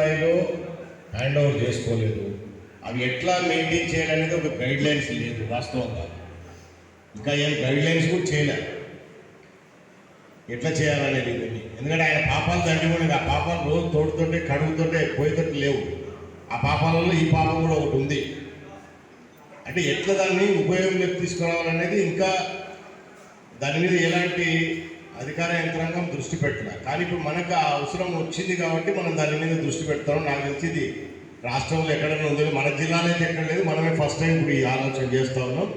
స్థాయిలో hand over చేసుకోలేదు. అవి ఎట్లా మెయింటైన్ చేయాలనేది ఒక గైడ్ లైన్స్ లేదు వాస్తవంగా. ఇంకా ఏం గైడ్ లైన్స్ కూడా చేయలేదు ఎట్లా చేయాలనేది ఇవన్నీ. ఎందుకంటే ఆయన పాపాలు దండి ఆ పాపాలు రోజు తోడుతుంటే కడుగుతుంటే పోయేటట్టు లేవు. ఆ పాపాలలో ఈ పాపం కూడా ఒకటి ఉంది. అంటే ఎట్లా దాన్ని ఉపయోగంలోకి తీసుకురావాలనేది ఇంకా దాని మీద ఎలాంటి అధికార యంత్రాంగం దృష్టి పెట్టిన. కానీ ఇప్పుడు మనకు ఆ అవసరం వచ్చింది కాబట్టి మనం దాని మీద దృష్టి పెడతాం. నాకు తెలిసింది రాష్ట్రంలో ఎక్కడైనా ఉంది మన జిల్లాలో అయితే ఎక్కడ లేదు. మనమే ఫస్ట్ టైం ఇప్పుడు ఈ ఆలోచన చేస్తా ఉన్నాం.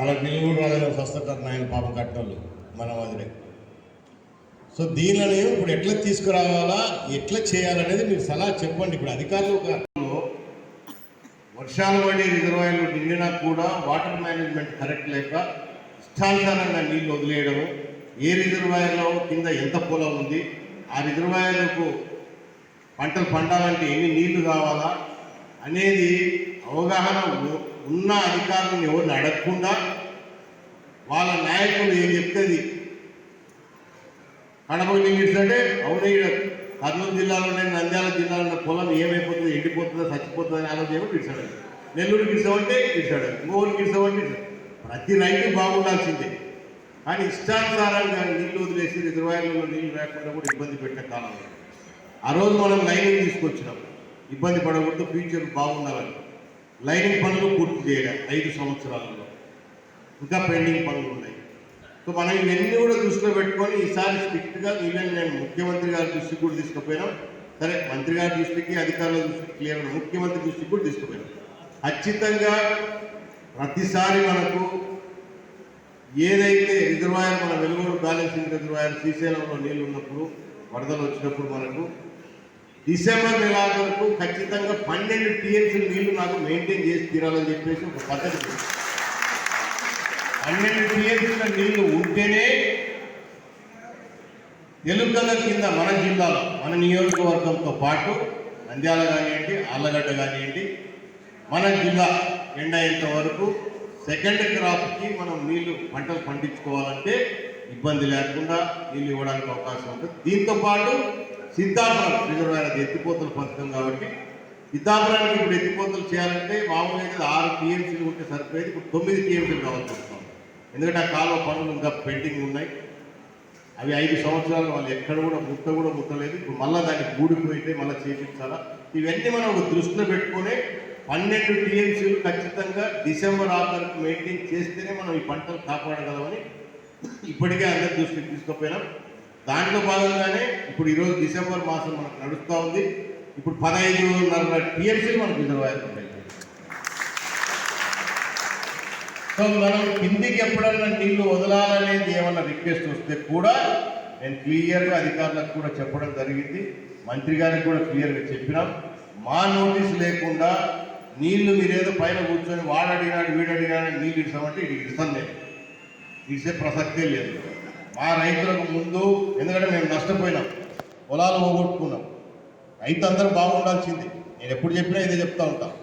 అలా బిల్లు కూడా రాలేదు వస్తుంటారు నాయన పాపం కట్టినోళ్ళు మన వదిలే సో దీనిని ఇప్పుడు ఎట్లా తీసుకురావాలా ఎట్లా చేయాలనేది మీరు సలహా చెప్పండి. ఇప్పుడు అధికారులు ఒక వర్షాలు పడి రిజర్వాయర్లు నిండినా కూడా వాటర్ మేనేజ్మెంట్ కరెక్ట్ లేక ఇష్టానుసారంగా నీళ్ళు వదిలేయడము. ఏ రిజర్వాయర్లో కింద ఎంత పొలం ఉంది ఆ రిజర్వాయర్లకు పంటలు పండాలంటే ఎన్ని నీళ్ళు కావాలా అనేది అవగాహన ఉన్న అధికారులను ఎవరిని అడగకుండా వాళ్ళ నాయకులు ఏం చెప్తుంది కడప నీళ్ళు అంటే అవునయ్యడం కర్నూలు జిల్లాలోనే నంద్యాల జిల్లాలో పొలం ఏమైపోతుంది ఎండిపోతుందో చచ్చిపోతుందో అని ఆలోచన ఏమో నెల్లూరు గిడిసామంటే ఇడిచాడు ఇంకోరు గిడిసామంటే ప్రతి రైతు బాగుండాల్సిందే. కానీ ఇష్టానుసారంగా నీళ్ళు వదిలేసి రిజర్వాయర్లలో నీళ్ళు లేకుండా కూడా ఇబ్బంది పెట్టే కాలం ఆ రోజు మనం లైనింగ్ తీసుకొచ్చినాం. ఇబ్బంది పడకూడదు ఫ్యూచర్ బాగుండాలని. లైనింగ్ పనులు పూర్తి చేయడం ఐదు సంవత్సరాలలో. ఇంకా పెండింగ్ పనులు ఉన్నాయి. సో మనం ఇవన్నీ కూడా దృష్టిలో పెట్టుకొని ఈసారి స్ట్రిక్ట్గా ఈవెన్ నేను ముఖ్యమంత్రి గారి దృష్టికి కూడా తీసుకుపోయినాం. సరే మంత్రి గారి దృష్టికి అధికారుల దృష్టికి క్లియర్ ముఖ్యమంత్రి దృష్టికి కూడా తీసుకుపోయినాం. ఖచ్చితంగా ప్రతిసారి మనకు ఏదైతే రిజర్వాయర్ మన వెలుగుడు బ్యాలెన్సింగ్ రిజర్వాయర్ శ్రీశైలంలో నీళ్ళు ఉన్నప్పుడు వరదలు వచ్చినప్పుడు మనకు డిసెంబర్ నెల వరకు ఖచ్చితంగా పన్నెండు టీఎంసీ నీళ్ళు నాకు మెయింటైన్ చేసి తీరాలని చెప్పేసి ఒక పద్ధతి ఉంది. పన్నెండు నీళ్ళు ఉంటేనే ఎలుకల కింద మన జిల్లాలో మన నియోజకవర్గంతో పాటు నంద్యాల కానివ్వండి ఆళ్ళగడ్డ కానివ్వండి మన జిల్లా ఎండ అయ్యేంత వరకు సెకండ్ క్రాప్కి మనం నీళ్ళు పంటలు పండించుకోవాలంటే ఇబ్బంది లేకుండా నీళ్ళు ఇవ్వడానికి అవకాశం ఉంటుంది దీంతో పాటు సిద్ధాపురం రిజర్వాయర్ ఎత్తిపోతల పథకం కాబట్టి సిద్ధాపురానికి ఇప్పుడు ఎత్తిపోతలు చేయాలంటే మామూలుగా అయితే ఆరు టీఎంసీలు ఉంటే సరిపోయేది ఇప్పుడు తొమ్మిది టీఎంసీలు కావాల్సి వస్తుంది ఎందుకంటే ఆ కాలువ పనులు ఇంకా పెండింగ్ ఉన్నాయి. అవి ఐదు సంవత్సరాలు వాళ్ళు ఎక్కడ కూడా ముట్ట కూడా ముట్టలేదు. ఇప్పుడు మళ్ళీ దానికి గూడిపోయితే మళ్ళీ చేపించాలా? ఇవన్నీ మనం ఒక దృష్టిలో పెట్టుకొని పన్నెండు టీఎంసీలు ఖచ్చితంగా డిసెంబర్ ఆఖరికి మెయింటైన్ చేస్తేనే మనం ఈ పంటలు కాపాడగలమని ఇప్పటికే అందరి దృష్టికి తీసుకుపోయినాం. దాంట్లో భాగంగానే ఇప్పుడు ఈరోజు డిసెంబర్ మాసం మనకు నడుస్తూ ఉంది. ఇప్పుడు పదహైదున్నర టీఎంసీలు మనకు రిజర్వాయర్ ఉన్నాయి సో మనం కిందికి ఎప్పుడన్నా నీళ్ళు వదలాలనేది ఏమన్నా రిక్వెస్ట్ వస్తే కూడా నేను క్లియర్గా అధికారులకు కూడా చెప్పడం జరిగింది. మంత్రి గారికి కూడా క్లియర్గా చెప్పినాం. మా నోటీస్ లేకుండా నీళ్ళు మీరేదో పైన కూర్చొని వాడు అడిగినాడు వీడు అడిగినాడు నీళ్ళు ఇస్తామంటే ఇది ఇస్తాను నేను ఇచ్చే ప్రసక్తే లేదు. మా రైతులకు ముందు ఎందుకంటే మేము నష్టపోయినాం. పొలాలు పోగొట్టుకున్నాం. రైతు అందరూ బాగుండాల్సింది. నేను ఎప్పుడు చెప్పినా ఇదే చెప్తా ఉంటాను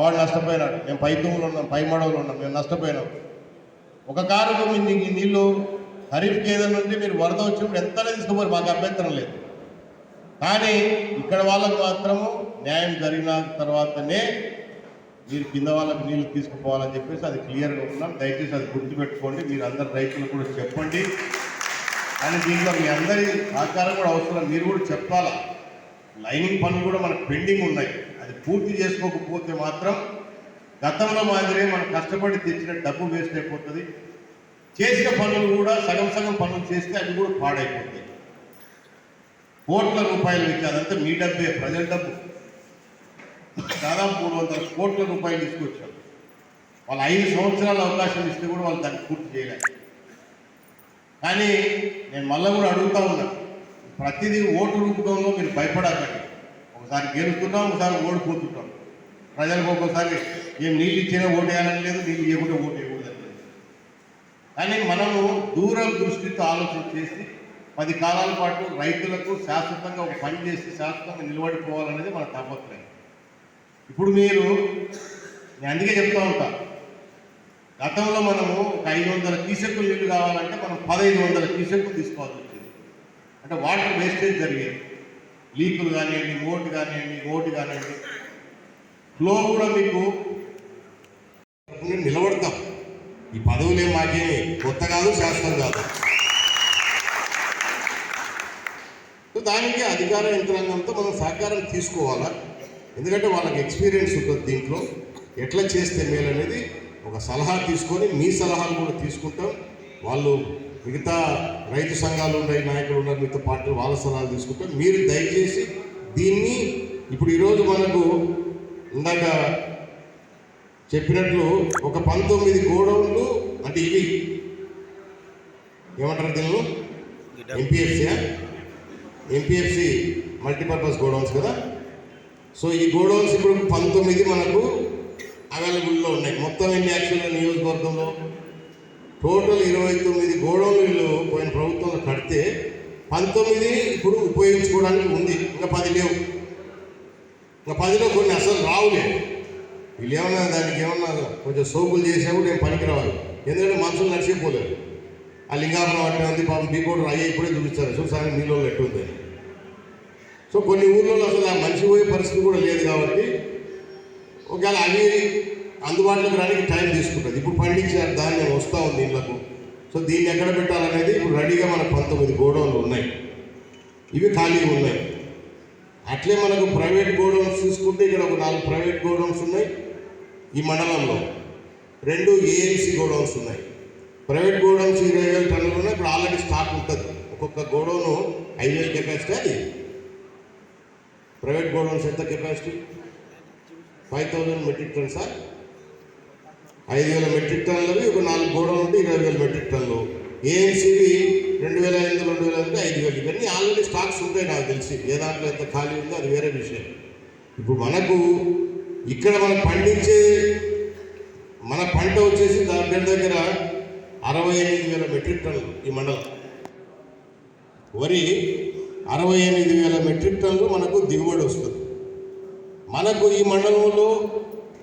వాడు నష్టపోయినాడు. మేము పై తుమ్ములు ఉన్నాం పై మడవలు ఉన్నాం మేము నష్టపోయినాం. ఒక కారుకు మీ నీళ్ళు ఖరీఫ్ నీళ్ళు ఖరీఫ్కి ఏదైనా ఉంటే మీరు వరద వచ్చినప్పుడు ఎంతనే తీసుకోపోరు మాకు అభ్యంతరం లేదు. కానీ ఇక్కడ వాళ్ళకు మాత్రము న్యాయం జరిగిన తర్వాతనే మీరు కింద వాళ్ళకి నీళ్ళు తీసుకుపోవాలని చెప్పేసి అది క్లియర్గా ఉన్నాం. దయచేసి అది గుర్తుపెట్టుకోండి మీరు అందరు రైతులు కూడా చెప్పండి. కానీ దీంట్లో మీ అందరి సహకారం కూడా అవసరం. మీరు కూడా చెప్పాలా? లైనింగ్ పనులు కూడా మనకు పెండింగ్ ఉన్నాయి. అది పూర్తి చేసుకోకపోతే మాత్రం గతంలో మాదిరే మనం కష్టపడి తెచ్చిన డబ్బు వేస్ట్ అయిపోతుంది. చేసిన పనులు కూడా సగం సగం పనులు చేస్తే అవి కూడా పాడైపోతాయి. కోట్ల రూపాయలు ఇచ్చి అదంతా మీ డబ్బే ప్రజల డబ్బు. దాదాపు మూడు వందల కోట్ల రూపాయలు తీసుకొచ్చాం వాళ్ళు ఐదు సంవత్సరాల అవకాశం ఇస్తే కూడా వాళ్ళు దాన్ని పూర్తి చేయలేదు కానీ నేను మళ్ళీ కూడా అడుగుతా ఉన్నా ప్రతిదీ ఓటు రూపంలో మీరు భయపడకండి ఒకసారి గెలుస్తున్నాం ఒకసారి ఓడిపోతుంటాం ప్రజలకు ఒక్కోసారి ఏం నీళ్ళు ఇచ్చినా ఓటేయాలని లేదు నీళ్ళు ఇవ్వకుండా ఓటేయకూడదని లేదు. కానీ మనము దూరం దృష్టితో ఆలోచన చేసి పది కాలాల పాటు రైతులకు శాశ్వతంగా ఒక పని చేసి శాశ్వతంగా నిలబడిపోవాలనేది మన తాపత్రయం ఇప్పుడు మీరు నేను అందుకే చెప్తా ఉంటా. గతంలో మనము ఒక ఐదు వందల క్యూసెక్కులు నీళ్ళు కావాలంటే మనం పదహైదు వందల క్యూసెక్కులు తీసుకోవాల్సి వచ్చింది. అంటే వాటర్ వేస్టేజ్ జరిగేది. లీకులు కానివ్వండి ఓటు కానివ్వండి ఓటు కానివ్వండి. ఫ్లో కూడా మీకు నిలబడతాం. ఈ పదవులే మాకేమి కొత్త కాదు శాస్త్రం కాదు. సో దానికి అధికార యంత్రాంగంతో మనం సహకారం తీసుకోవాలా? ఎందుకంటే వాళ్ళకి ఎక్స్పీరియన్స్ ఉంటుంది దీంట్లో. ఎట్లా చేస్తే మేలు అనేది ఒక సలహా తీసుకొని మీ సలహాలు కూడా తీసుకుంటాం. వాళ్ళు మిగతా రైతు సంఘాలు ఉన్నాయి నాయకులు ఉన్నారు మిగతా పార్టీలు వాళ్ళ సలహాలు తీసుకుంటారు మీరు దయచేసి దీన్ని ఇప్పుడు ఈరోజు మనకు ఇందాక చెప్పినట్లు ఒక పంతొమ్మిది గోడౌన్లు అంటే ఇవి ఏమంటారు దీనిలో ఎంపీఎఫ్సీయా ఎంపీఎఫ్సి మల్టీపర్పస్ గోడౌన్స్ కదా? సో ఈ గోడౌన్స్ ఇప్పుడు పంతొమ్మిది మనకు అవైలబుల్లో ఉన్నాయి. మొత్తం ఎన్ని యాక్చువల్గా నియోజకవర్గంలో? టోటల్ ఇరవై తొమ్మిది గోడౌన్లు పోయిన ప్రభుత్వంలో కడితే పంతొమ్మిది ఇప్పుడు ఉపయోగించుకోవడానికి ఉంది. ఇంకా పది లేవు. ఇంకా పదిలో కొన్ని అసలు రావులే. వీళ్ళు ఏమన్నా దానికి ఏమన్నా కొంచెం సోకులు చేసినా కూడా నేను పనికి రావాలి ఎందుకంటే మనుషులు నడిచిపోలేరు. ఆ లింగాపురం అట్టే ఉంది పాపం బీకోడు అయ్యే ఇప్పుడే చూపిస్తారు. చూసారి నీళ్ళు ఎట్టు ఉంది సో కొన్ని ఊర్లలో అసలు ఆ మనిషి పోయే పరిస్థితి కూడా లేదు కాబట్టి ఒకవేళ అవి అందుబాటులోకి రానికి టైం తీసుకుంటుంది. ఇప్పుడు పండించే ధాన్యం వస్తూ ఉంది ఇళ్ళకు. సో దీన్ని ఎక్కడ పెట్టాలనేది ఇప్పుడు రెడీగా మనకు పంతొమ్మిది గోడౌన్లు ఉన్నాయి. ఇవి ఖాళీగా ఉన్నాయి. అట్లే మనకు ప్రైవేట్ గోడౌన్స్ చూసుకుంటే ఇక్కడ ఒక నాలుగు ప్రైవేట్ గోడౌన్స్ ఉన్నాయి ఈ మండలంలో. రెండు ఏఎంసీ గోడౌన్స్ ఉన్నాయి. ప్రైవేట్ గోడౌన్స్ ఇరవై వేల టన్నులు ఉన్నాయి. ఇప్పుడు ఆల్రెడీ స్టాక్ ఉంటుంది. ఒక్కొక్క గోడౌన్ ఐదు వేల కెపాసిటీ అది. ప్రైవేట్ గోడౌన్స్ ఎంత capacity? Five thousand metric ton sir. ఐదు వేల మెట్రిక్ టన్నులవి ఒక నాలుగు గోడౌన్ ఉంటే ఇరవై వేల మెట్రిక్ టన్నులు. ఏఎంసీవి రెండు వేల ఐదు రెండు వేల అంటే ఐదు వేలు. ఇవన్నీ ఆల్రెడీ స్టాక్స్ ఉంటాయి నాకు తెలిసి. ఏ దాంట్లో ఎంత ఖాళీ ఉందో అది వేరే విషయం. ఇప్పుడు మనకు ఇక్కడ మనం పండించే మన పంట వచ్చేసి దాని దగ్గర దగ్గర అరవై ఎనిమిది వేల మెట్రిక్ టన్నులు ఈ మండలం. వరి అరవై ఎనిమిది వేల మెట్రిక్ టన్నులు మనకు దిగుబడి వస్తుంది. మనకు ఈ మండలంలో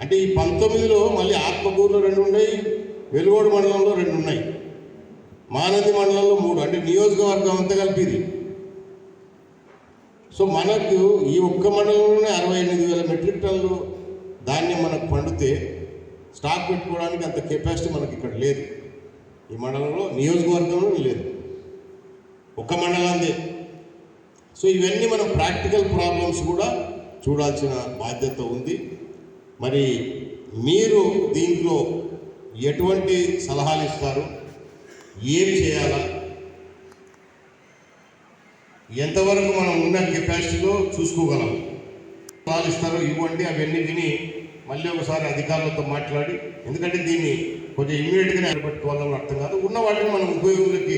అంటే ఈ పంతొమ్మిదిలో మళ్ళీ ఆత్మకూరులో రెండు ఉన్నాయి వెలుగోడు మండలంలో రెండు ఉన్నాయి. మానది మండలంలో మూడు అంటే నియోజకవర్గం అంతా కలిపి ఇది. సో మనకు ఈ ఒక్క మండలంలోనే అరవై ఎనిమిది వేల మెట్రిక్ టన్నులు ధాన్యం మనకు పండితే స్టాక్ పెట్టుకోవడానికి అంత కెపాసిటీ మనకి ఇక్కడ లేదు. ఈ మండలంలో నియోజకవర్గంలో లేదు. ఒక మండలాందే. సో ఇవన్నీ మనం ప్రాక్టికల్ ప్రాబ్లమ్స్ కూడా చూడాల్సిన బాధ్యత ఉంది. మరి మీరు దీంట్లో ఎటువంటి సలహాలు ఇస్తారు? ఏం చేయాలా? ఎంతవరకు మనం ఉన్న కెపాసిటీలో చూసుకోగలం? సలహాలు ఇస్తారో ఇవ్వండి అవన్నీ విని మళ్ళీ ఒకసారి అధికారులతో మాట్లాడి ఎందుకంటే దీన్ని కొంచెం ఇమ్మీడియట్గా నిలబెట్టుకోవాలని అర్థం కాదు. ఉన్న వాటిని మనం ఉపయోగంలోకి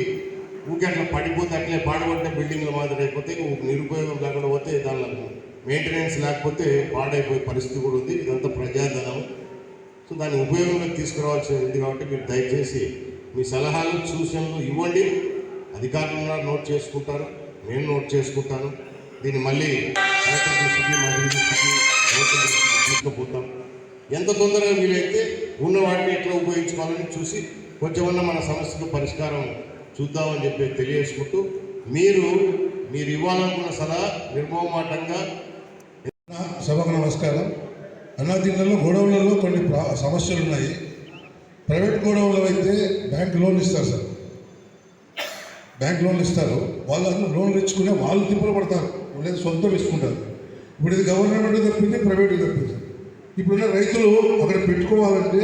ఊకే అట్లా పడిపోతే అట్లే పాడబడ్డ బిల్డింగ్ల మాదిరి అయిపోతే నిరుపయోగం లేకుండా పోతే దానిలో మెయింటెనెన్స్ లేకపోతే పాడైపోయే పరిస్థితి కూడా ఉంది. ఇదంతా ప్రజాధనం. సో దాన్ని ఉపయోగంలోకి తీసుకురావాల్సి ఉంది కాబట్టి మీరు దయచేసి మీ సలహాలు సూచనలు ఇవ్వండి. అధికారులు నోట్ చేసుకుంటారు. నేను నోట్ చేసుకుంటాను. దీన్ని మళ్ళీ కలెక్టర్ దృష్టికి మంత్రి దృష్టికి తీసుకుపోతాం. ఎంత తొందరగా వీలైతే ఉన్న వాటిని ఎట్లా ఉపయోగించుకోవాలని చూసి కొంచెమన్నా మన సమస్యకు పరిష్కారం చూద్దామని చెప్పి తెలియజేసుకుంటూ మీరు మీరు ఇవ్వాలనుకున్న సలహా నిర్మోహమాటంగా సభకు నమస్కారం. అన్నా దీనిలో గొడవలలో కొన్ని సమస్యలు ఉన్నాయి ప్రైవేట్ గొడవలు అయితే బ్యాంక్ లోన్ ఇస్తారు సార్. బ్యాంక్ లోన్లు ఇస్తారు. వాళ్ళందరూ లోన్లు ఇచ్చుకునే వాళ్ళు తిప్పలు పడతారు. లేదు సొంతం ఇచ్చుకుంటారు. ఇప్పుడు ఇది గవర్నమెంట్ తప్పింది ప్రైవేట్ తప్పింది. ఇప్పుడున్న రైతులు అక్కడ పెట్టుకోవాలంటే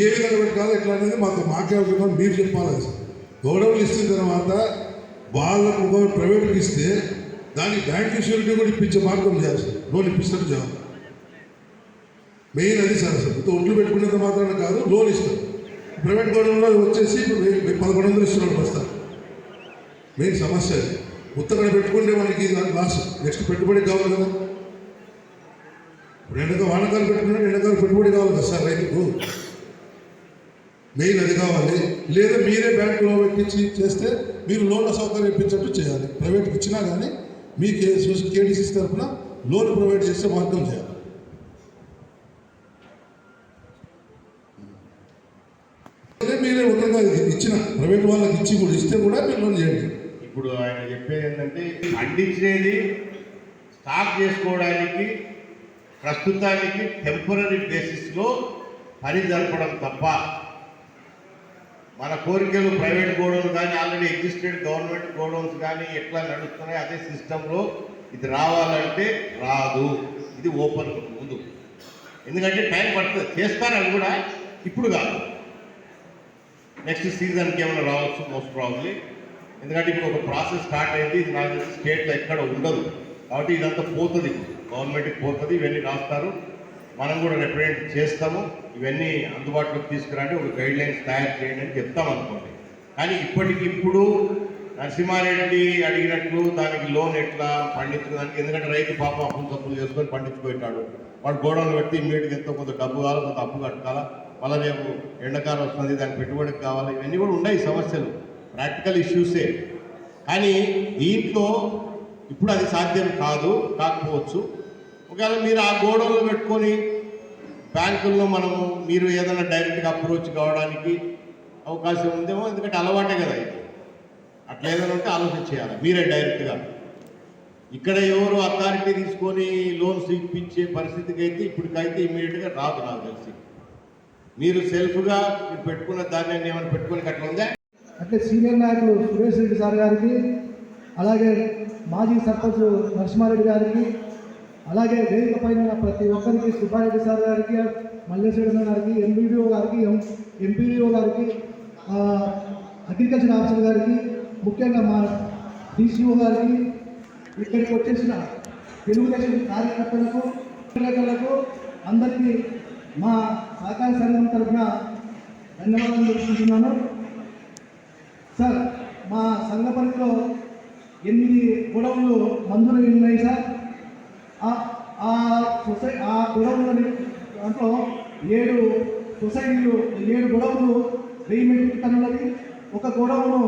ఏ విధంగా పెట్టాలో ఎట్లా అనేది మాకు మాకే మీరు చెప్పాలి సార్. ఇచ్చిన తర్వాత వాళ్ళకు ప్రైవేట్కి ఇస్తే దానికి బ్యాంక్ షూరిటీ కూడా ఇప్పించే మార్గం చేయాలి లోన్ ఇప్పిస్తారు జాబ్ మెయిన్ అది సార్ అసలు. ఇంత ఒట్లు పెట్టుకునేంత మాత్రాన కాదు లోన్ ఇస్తారు. ప్రైవేట్ గవర్నమెంట్లో వచ్చేసి పదకొండు వందలు ఇస్తున్నారు వస్తారు మెయిన్ సమస్య అది. ఉత్తక్కడ పెట్టుకుంటే మనకి లాస్. నెక్స్ట్ పెట్టుబడి కావాలి కదా. ఇప్పుడు ఎండక వానకాలు పెట్టుకున్నాడు ఎండకాలు పెట్టుబడి కావాలి కదా సార్ రైతుకు. మెయిన్ అది కావాలి. లేదా మీరే బ్యాంకులో పెట్టించి చేస్తే మీరు లోన్ల సౌకర్యం ఇప్పించట్టు చేయాలి. ప్రైవేట్కి ఇచ్చినా కానీ మీ కేసు కేడీసీ తరఫున లోన్ ప్రొవైడ్ చేసే మార్గం చేయాలి. మీరే ఉండగా ఇచ్చిన ప్రైవేట్ వాళ్ళకి ఇచ్చి కూడా ఇస్తే కూడా మీరు లోన్ చేయండి. ఇప్పుడు ఆయన చెప్పేది ఏంటంటే అందించేది స్టాప్ చేసుకోవడానికి ప్రస్తుతానికి టెంపరీ బేసిస్లో పని జరపడం తప్ప మన కోరికలు ప్రైవేట్ గోడౌన్స్ కానీ ఆల్రెడీ ఎగ్జిస్టెడ్ గవర్నమెంట్ గోడౌన్స్ కానీ ఎట్లా నడుస్తున్నాయి అదే సిస్టంలో ఇది రావాలంటే రాదు. ఇది ఓపెన్ ముందు. ఎందుకంటే టైం పడుతుంది. చేస్తారు అది కూడా ఇప్పుడు కాదు. నెక్స్ట్ సీజన్కి ఏమైనా రావచ్చు? మోస్ట్ ప్రాబ్లీ ఎందుకంటే ఇప్పుడు ఒక ప్రాసెస్ స్టార్ట్ అయింది. ఇది నాకు తెలిసి స్టేట్లో ఎక్కడ ఉండదు. కాబట్టి ఇదంతా పోతుంది. గవర్నమెంట్కి పోతుంది. ఇవన్నీ రాస్తారు. మనం కూడా రిప్రజెంట్ చేస్తాము. ఇవన్నీ అందుబాటులోకి తీసుకురండి. ఒక గైడ్ లైన్స్ తయారు చేయండి అని చెప్తాం అనుకోండి. కానీ ఇప్పటికిప్పుడు నరసింహారెడ్డి అడిగినట్లు దానికి లోన్ ఎట్లా పండించడానికి ఎందుకంటే రైతు పాప అప్పులు తప్పులు చేసుకొని పండించుకుంటాడు వాడు గోడౌన్లు పెట్టి ఇమ్మీడియట్గా ఎంతో కొంత డబ్బు కావాలి కొంత అప్పు కట్టాలా? మళ్ళీ రేపు ఎండాకాలం వస్తుంది దానికి పెట్టుబడికి కావాలి? ఇవన్నీ కూడా ఉన్నాయి సమస్యలు. ప్రాక్టికల్ ఇష్యూసే. కానీ దీంట్లో ఇప్పుడు అది సాధ్యం కాదు కాకపోవచ్చు. ఒకవేళ మీరు ఆ గోడౌన్లు పెట్టుకొని బ్యాంకుల్లో మనము మీరు ఏదైనా డైరెక్ట్గా అప్రోచ్ కావడానికి అవకాశం ఉందేమో ఎందుకంటే అలవాటే కదా ఇది. అట్లా ఏదైనా ఉంటే ఆలోచన చేయాలి. మీరే డైరెక్ట్గా ఇక్కడ ఎవరు అథారిటీ తీసుకొని లోన్స్ ఇప్పించే పరిస్థితికి అయితే ఇప్పటికైతే ఇమీడియట్గా రాదు నాకు తెలిసి. మీరు సెల్ఫ్గా పెట్టుకున్న దాన్ని ఏమైనా పెట్టుకొని అట్లా ఉందా? అట్లే సీనియర్ నాయకులు సురేష్ రెడ్డి సార్ గారికి అలాగే మాజీ సర్పంచ్ నరసింహారెడ్డి గారికి అలాగే వేదిక పైన ప్రతి ఒక్కరికి సుబ్బారెడ్డి సార్ గారికి మల్లేశ్వర గారికి ఎంబీడీఓ గారికి ఎం ఎంపీడీఓ గారికి అగ్రికల్చర్ ఆఫీసర్ గారికి ముఖ్యంగా మా డిసిఓ గారికి ఇక్కడికి వచ్చేసిన తెలుగుదేశం కార్యకర్తలకు కార్యకర్తలకు అందరికీ మా సహకార సంఘం తరఫున ధన్యవాదాలు తెలుసుకుంటున్నాను సార్ మా సంఘ పరిధిలో ఎనిమిది గొడవలు మందులు ఉన్నాయి సార్. ఆ- సొసై ఆ గొడవలని దాంట్లో ఏడు సొసైటీలు ఏడు గొడవలు వెయ్యి మెట్రిక్ టన్నులవి ఒక గోడౌను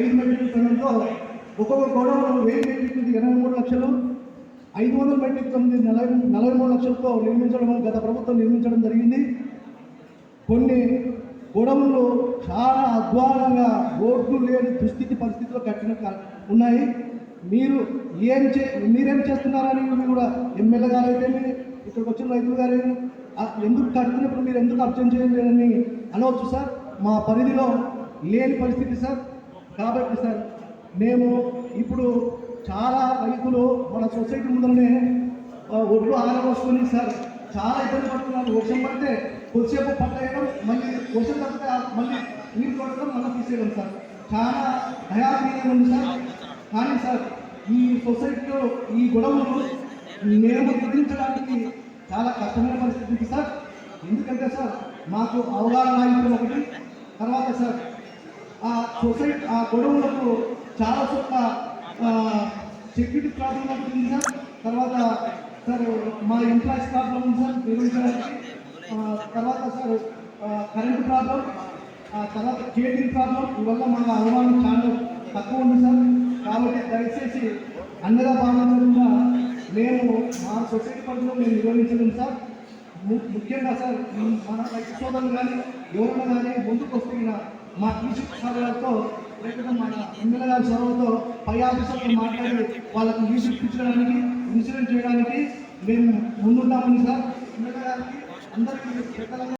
ఐదు మెట్రిక్ టన్నులతో ఒక్కొక్క గొడవను వెయ్యి మెట్రిక్ ఎనభై మూడు లక్షలు ఐదు వందల మెట్రిక్ తొమ్మిది నలభై నలభై మూడు లక్షలతో నిర్మించడం గత ప్రభుత్వం నిర్మించడం జరిగింది. కొన్ని గొడవలు చాలా అధ్వానంగా రోడ్లు లేని దుస్థితి పరిస్థితిలో కట్టిన ఉన్నాయి. మీరు ఏం చే మీరేం చేస్తున్నారని మీరు కూడా ఎమ్మెల్యే గారు అయితే ఇక్కడికి వచ్చిన రైతులు గారు ఎందుకు కడుతున్నప్పుడు మీరు ఎందుకు అబ్జెక్ట్ చేయలేదని అనవచ్చు సార్. మా పరిధిలో లేని పరిస్థితి సార్. కాబట్టి సార్ మేము ఇప్పుడు చాలా రైతులు మన సొసైటీ ముందరనే ఒడ్లు ఆరబోసుకొని సార్ చాలా ఇబ్బంది పడుతున్నారు. వర్షం పడితే కొద్దిసేపు పట్టేయడం మళ్ళీ వర్షం తప్పితే మళ్ళీ నీళ్ళు కొట్టడం మళ్ళీ తీసేయడం సార్. చాలా భయానీయంగా ఉంది సార్. కానీ సార్ ఈ సొసైటీలో ఈ గొడవలు మేము గుర్తించడానికి చాలా కష్టమైన పరిస్థితి సార్. ఎందుకంటే సార్ మాకు అవగాహన ఒకటి. తర్వాత సార్ ఆ సొసైటీ ఆ గొడవలకు చాలా చోట్ల సెక్యూరిటీ ప్రాబ్లం అవుతుంది సార్. తర్వాత సార్ మా ఎంప్లాయీస్ ప్రాబ్లం ఉంది సార్ నిర్వహించడానికి తర్వాత సార్ కరెంట్ ప్రాబ్లం ఆ తర్వాత కేటింగ్ ప్రాబ్లం ఇవల్ల మా అనుమానం చాలా తక్కువ ఉంది సార్. కాబట్టి దయచేసి అందరూ భావించకుండా మేము మా సొసైటీ పరిధిలో మేము నిర్వహించలేము సార్. ముఖ్యంగా సార్ మన సోదరులు కానీ ఎవరైనా కానీ ముందుకు వస్తున్న మా కృషి సభలతో లేకపోతే మన ఎమ్మెల్యే గారి సభలతో పై ఆఫీసర్తో మాట్లాడి వాళ్ళకి లీజు ఇప్పించడానికి ఇన్సూరెన్స్ చేయడానికి మేము ముందుంటామని సార్. ఎమ్మెల్యే గారికి అందరికీ